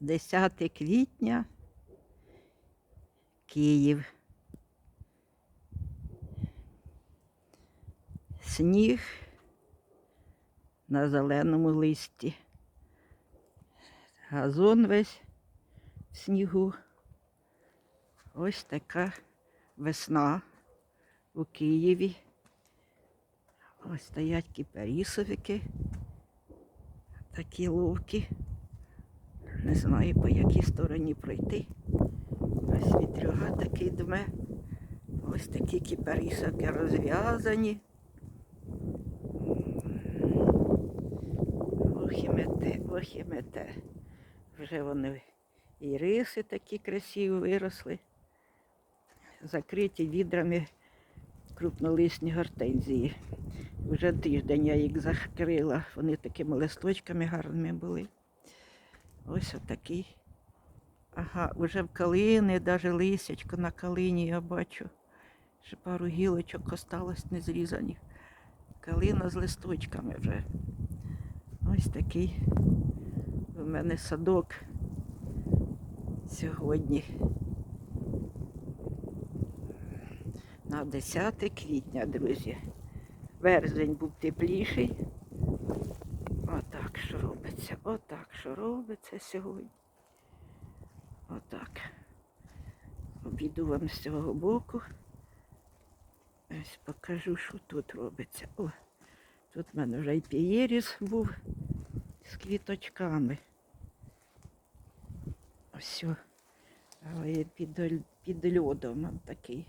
10 квітня, Київ. Сніг на зеленому листі. Газон весь в снігу. Ось така весна у Києві. Ось стоять кіперісовики. Такі ловкі. Не знаю, по якій стороні пройти. Ось вітрюга такий дме. Ось такі кіперісовики розв'язані. Ох і. Вже вони і риси такі красиві виросли. Закриті відрами крупнолисні гортензії. Вже тиждень я їх закрила. Вони такими листочками гарними були. Ось отакий. Ага, вже в калини, навіть лисячко на калині я бачу. Ще пару гілочок осталось не зрізаних. Калина з листочками вже. Ось такий у мене садок сьогодні. На 10 квітня, друзі. Березень був тепліший. Робиться. Отак що робиться сьогодні. Отак. Обіду вам з цього боку. Ось покажу, що тут робиться. О, тут в мене вже і пієріс був з квіточками. Ось. Але під, під льодом такий.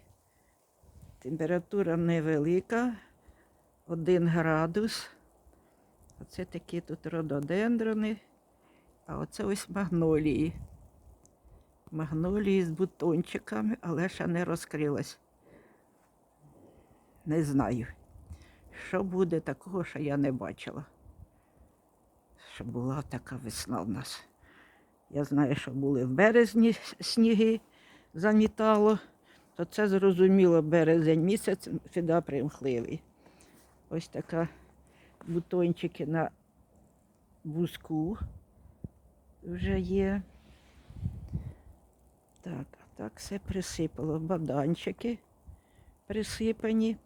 Температура невелика, один градус. Оце такі тут рододендрони, а оце ось магнолії. Магнолії з бутончиками, але ще не розкрилась. Не знаю, що буде такого, що я не бачила. Що була така весна в нас. Я знаю, що були в березні сніги замітало, то це зрозуміло березень місяць сюди примхливий. Ось така бутончики на бузку вже є. Так, а так все присипало. Баданчики присипані.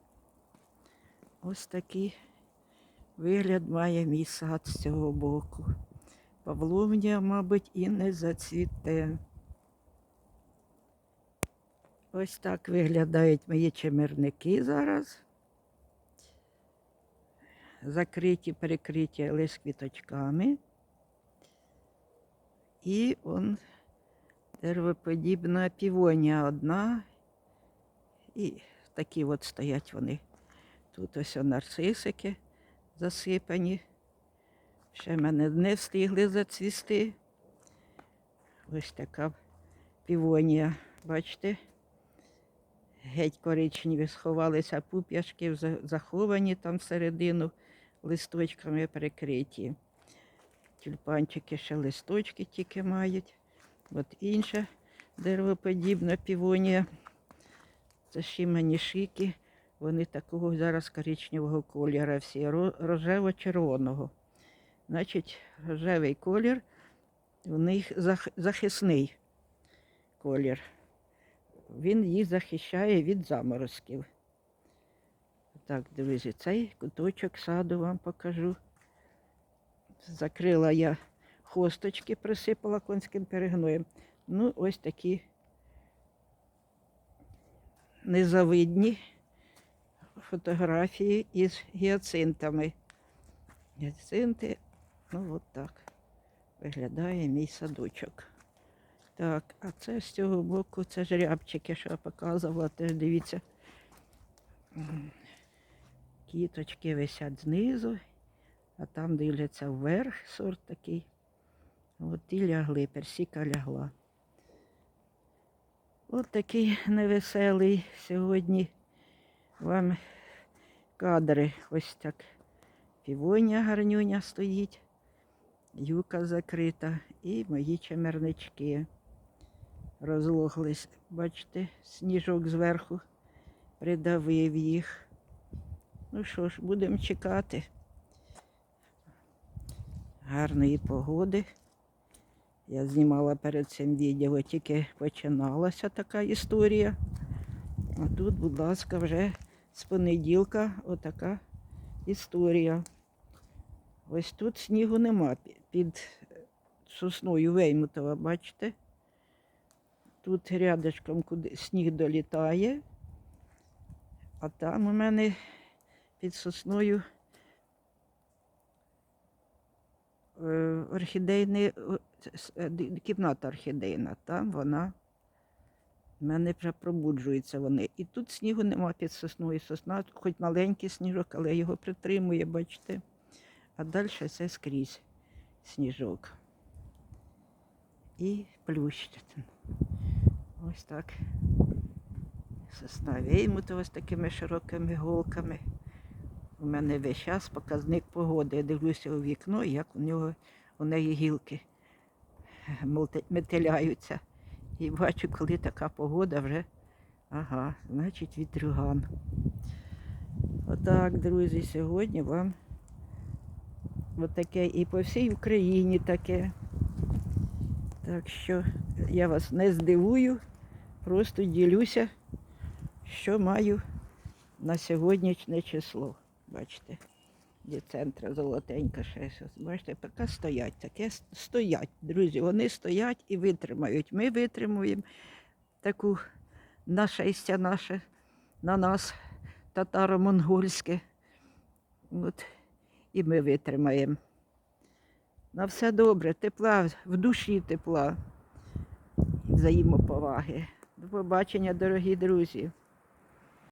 Ось такий вигляд має мій сад з цього боку. Павловня, мабуть, і не зацвіте. Ось так виглядають мої чимирники зараз. Закриті, перекриті лише квіточками. І он деревоподібна півонія одна. І такі от стоять вони. Тут ось нарцисики засипані. Ще мене не встигли зацвісти. Ось така півонія, бачите? Геть коричневі сховалися пуп'яшки, заховані там всередину листочками прикриті. Тюльпанчики ще листочки тільки мають. От інша деревоподібна півонія. Це шимані шики. Вони такого зараз коричневого кольору, всі рожево-червоного. Значить, рожевий колір у них захисний колір. Він їх захищає від заморозків. Так, друзі, цей куточок саду вам покажу. Закрила я хосточки, присипала конським перегноєм. Ну, ось такі незавидні фотографії із гіацинтами. Гіацинти, ну от так виглядає мій садочок. Так, а це з цього боку, це ж рябчики, що я показувала, теж дивіться. Кіточки висять знизу, а там дивляться вверх сорт такий. От і лягли, персіка лягла. От такий невеселий сьогодні вам кадри. Ось так. Півоня гарнюня стоїть, юка закрита і мої чемернички розлоглись. Бачите, сніжок зверху придавив їх. Ну що ж, будемо чекати гарної погоди Я знімала перед цим відео, тільки починалася така історія. А тут, будь ласка, вже з понеділка отака історія. Ось тут снігу нема під сосною Веймутова, бачите? Тут рядочком куди сніг долітає, а там у мене під сосною е, орхідейний, е, е, кімната орхідейна, там вона в мене вже пробуджуються вони. І тут снігу нема під сосною. Сосна, хоч маленький сніжок, але його притримує, бачите. А далі все скрізь сніжок. І плющ. Ось так. Сосна веймутова з такими широкими голками. У мене весь час показник погоди. Я дивлюся у вікно, як у нього у неї гілки молте- метеляються. І бачу, коли така погода вже, ага, значить вітрюган. Отак, друзі, сьогодні вам отаке і по всій Україні таке. Так що я вас не здивую, просто ділюся, що маю на сьогоднішнє число. Бачите, де центра золотенька ще щось. Бачите, поки стоять, таке стоять, друзі. Вони стоять і витримають. Ми витримуємо таку нашестя наше на нас, татаро-монгольське. От, і ми витримаємо. На все добре, тепла, в душі тепла, взаємоповаги. До побачення, дорогі друзі.